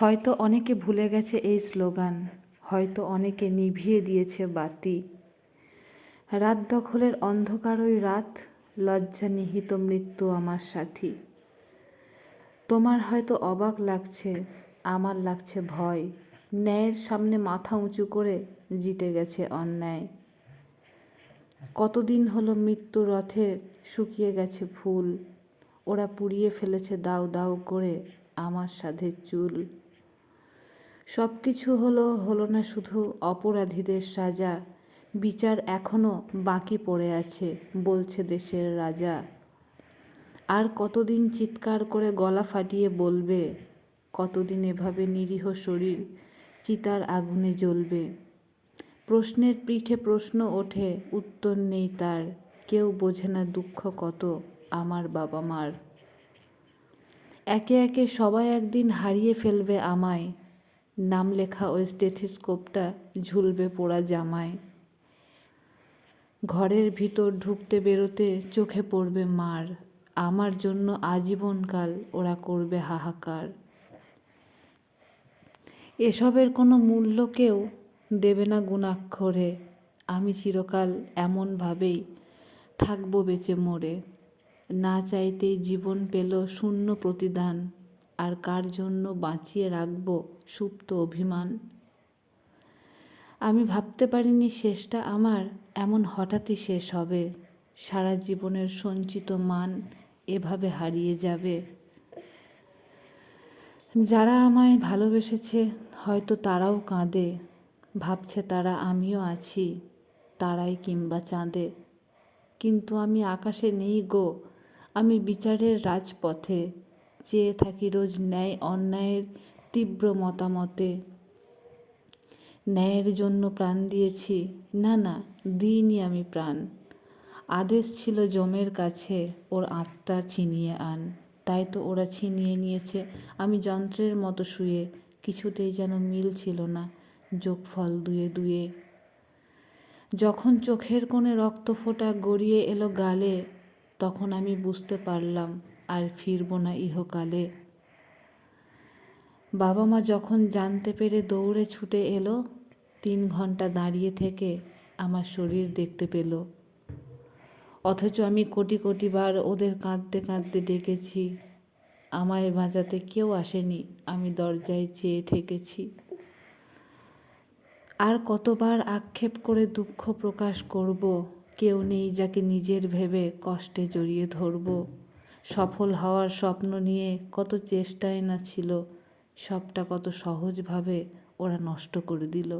হয়তো অনেকে ভুলে গেছে এই স্লোগান, হয়তো অনেকে নিভিয়ে দিয়েছে বাতি। রাত দখলের অন্ধকারই রাত, লজ্জা নিহিত মৃত্যু আমার সাথী। তোমার হয়তো অবাক লাগছে, আমার লাগছে ভয়। ন্যায়ের সামনে মাথা উঁচু করে জিতে গেছে অন্যায়। কতদিন হলো মৃত্যু রথে শুকিয়ে গেছে ফুল, ওরা পুড়িয়ে ফেলেছে দাউ দাউ করে আমার সাধের চুল। সব কিছু হলো হলো না শুধু অপরাধীদের সাজা। বিচার এখনও বাকি পড়ে আছে, বলছে দেশের রাজা। আর কতদিন চিৎকার করে গলা ফাটিয়ে বলবে? কতদিন এভাবে নিরীহ শরীর চিতার আগুনে জ্বলবে? প্রশ্নের পিঠে প্রশ্ন ওঠে, উত্তর নেই তার। কেউ বোঝে না দুঃখ কত আমার বাবা মার একে একে সবাই একদিন হারিয়ে ফেলবে আমায়। নাম লেখা ওই স্টেথিস্কোপটা ঝুলবে পোড়া জামায়। ঘরের ভিতর ঢুকতে বেরোতে চোখে পড়বে মার। আমার জন্য আজীবনকাল ওরা করবে হাহাকার। এসবের কোনো মূল্য কেউ দেবে না গুণাক্ষরে। আমি চিরকাল এমনভাবেই থাকব বেঁচে মরে। না চাইতেই জীবন পেল শূন্য প্রতিদান। আর কার জন্য বাঁচিয়ে রাখব সুপ্ত অভিমান? আমি ভাবতে পারিনি শেষটা আমার, এমন হঠাৎই শেষ হবে। সারা জীবনের সঞ্চিত মান এভাবে হারিয়ে যাবে। যারা আমায় ভালোবেসেছে, হয়তো তারাও কাঁদে। ভাবছে তারা আমিও আছি, তারাই কিংবা চাঁদে। কিন্তু আমি আকাশে নেই গো, আমি বিচারের রাজপথে। চেয়ে থাকি রোজ ন্যায় অন্যায়ের তীব্র মতামতে। ন্যায়ের জন্য প্রাণ দিয়েছি। না না, দিইনি আমি প্রাণ। আদেশ ছিল জমের কাছে, ওর আত্মা ছিনিয়ে আন। তাই তো ওরা ছিনিয়ে নিয়েছে। আমি যন্ত্রের মতো শুয়ে, কিছুতেই যেন মিল ছিল না যোগফল দুয়ে দুয়ে। যখন চোখের কোণে রক্ত ফোঁটা গড়িয়ে এলো গালে, তখন আমি বুঝতে পারলাম আর ফিরব না ইহকালে। বাবা মা যখন জানতে পেরে দৌড়ে ছুটে এলো, তিন ঘণ্টা দাঁড়িয়ে থেকে আমার শরীর দেখতে পেল। অথচ আমি কোটি কোটি বার ওদের কাঁদতে কাঁদতে ডেকেছি। আমায় বাঁচাতে কেউ আসেনি, আমি দরজায় চেয়ে ঠেকেছি আর কতবার আক্ষেপ করে দুঃখ প্রকাশ করব, কেউ নেই যাকে নিজের ভেবে কষ্টে জড়িয়ে ধরব। সফল হওয়ার স্বপ্ন নিয়ে কত চেষ্টাই না ছিল, সবটা কত সহজভাবে ওরা নষ্ট করে দিল।